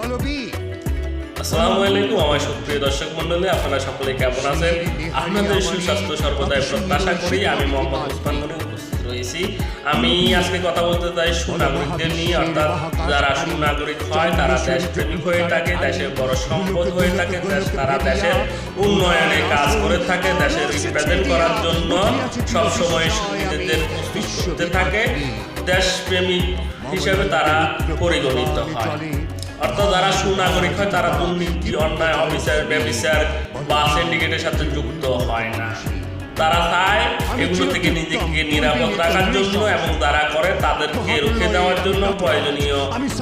বলো বি আসসালামু আলাইকুম আমার সুপ্রিয় দর্শক মন্ডলী আপনারা সকলে কেমন আছেন? আপনাদের সুস্বাস্থ্য সর্বদাই প্রত্যাশা করি আমি মোহাম্মদ উসমান গনি উপস্থিত রয়েছি। আমি আজকে কথা বলতে চাই সুনাগরিকদের নিয়ে অর্থাৎ যারা সুনাগরিক হয় তারা দেশপ্রেমিক হয়ে থাকে দেশের বড় সম্পদ হয়ে থাকে তারা দেশের উন্নয়নে কাজ করে থাকে দেশের রিপ্রেজেন্ট করার জন্য সবসময় নিজেদের প্রস্তুত করতে থাকে দেশপ্রেমিক হিসেবে তারা পরিগণিত হয়। অর্থাৎ যারা সুনাগরিক হয়, তারা দুর্নীতি অন্যায় অফিসার ব্যবসার বা সিন্ডিকেটের সাথে যুক্ত হয় না। তারা চায় এগুলো থেকে নিজেকে নিরাপদ রাখার জন্য এবং যারা করে, তাদেরকে রুখে দেওয়ার জন্য প্রয়োজনীয়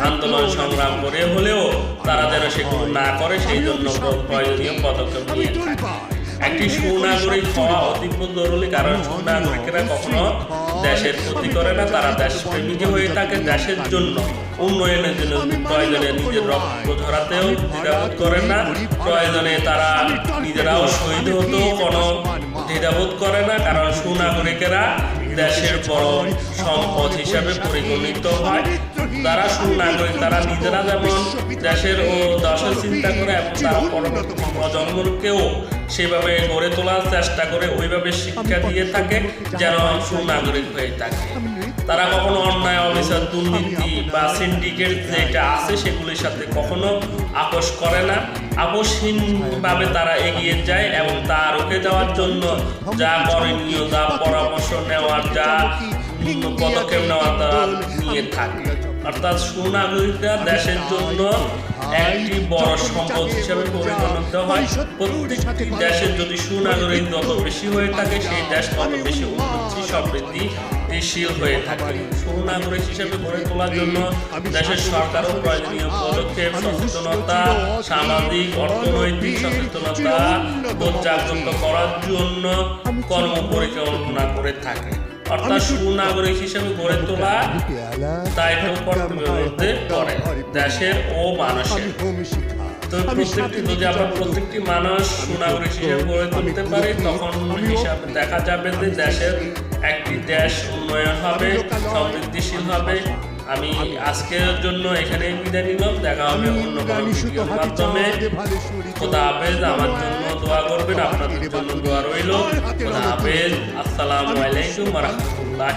আন্দোলন সংগ্রাম করে হলেও তারা যেন সেগুলো না করে, সেই জন্য প্রয়োজনীয় পদক্ষেপ নিয়ে থাকে। একটি সুনাগরিক হওয়া অতীব জরুরি কারণ সুনাগরিকেরা কখনো দেশের ক্ষতি করে না, তারা দেশপ্রেমিক হয়ে থাকে দেশের জন্য। উন্নয়নের জন্য প্রয়োজনে নিজের রক্ত ঝরাতেও দ্বিধাবোধ করে না, প্রয়োজনে তারা নিজেরাও শহীদ হতেও কোনো দ্বিধাবোধ করে না, কারণ সুনাগরিকেরা দেশের বড় সম্পদ হিসাবে পরিগণিত হয়। তারা সুনাগরিক, তারা নিজেরা যেমন দেশের ও দশের চিন্তা করে, এবং তারা পরবর্তী প্রজন্মকেও সেভাবে গড়ে তোলার চেষ্টা করে ওইভাবে শিক্ষা দিয়ে থাকে যেন সুনাগরিক হয়ে থাকে। তারা কখনো অন্যায় অবিচার দুর্নীতি বা সিন্ডিকেট যেটা আছে সেগুলির সাথে কখনো আপোষ করে না। আপোষহীনভাবে তারা এগিয়ে যায় এবং তা রুখে যাওয়ার জন্য যা করণীয় যা পরামর্শ নেওয়ার যা পদক্ষেপ নেওয়ার তারা নিয়ে থাকে। অর্থাৎ সুনাগরিকরা দেশের জন্য একটি বড় সম্পদ হিসেবে পরিগণিত হয়। প্রত্যেকটি দেশের যদি সুনাগরিক যত বেশি হয়ে থাকে সেই দেশ তত বেশি উন্নতি সমৃদ্ধি শীল হয়ে থাকে। সুনাগরিক হিসেবে গড়ে তোলার জন্য দেশের সরকারও প্রয়োজনীয় পদক্ষেপ সচেতনতা সামাজিক অর্থনৈতিক সচেতনতা বোধ করার জন্য কর্ম পরিকল্পনা করে থাকে। অর্থাৎ সুনাগরিক হিসেবে গড়ে তোলা দায়িত্ব কর্তব্যের মধ্যে পড়ে দেশের ও মানুষের। তো প্রত্যেকটি যদি আমরা প্রত্যেকটি মানুষ সুনাগরিক হিসেবে গড়ে তুলতে পারি তখন হিসাবে দেখা যাবে যে দেশের একটি দেশ উন্নয়ন হবে সমৃদ্ধিশীল হবে আমি আজকের জন্য এখানে বিদায় নিলাম। দেখা হবে অন্য কোনো ভিডিওর মাধ্যমে। খোদা হাফেজ আমার জন্য দোয়া করবেন আপনাদের জন্য দোয়া রইল। খোদা হাফেজ আসসালামু আলাইকুম রহমতুল্লাহ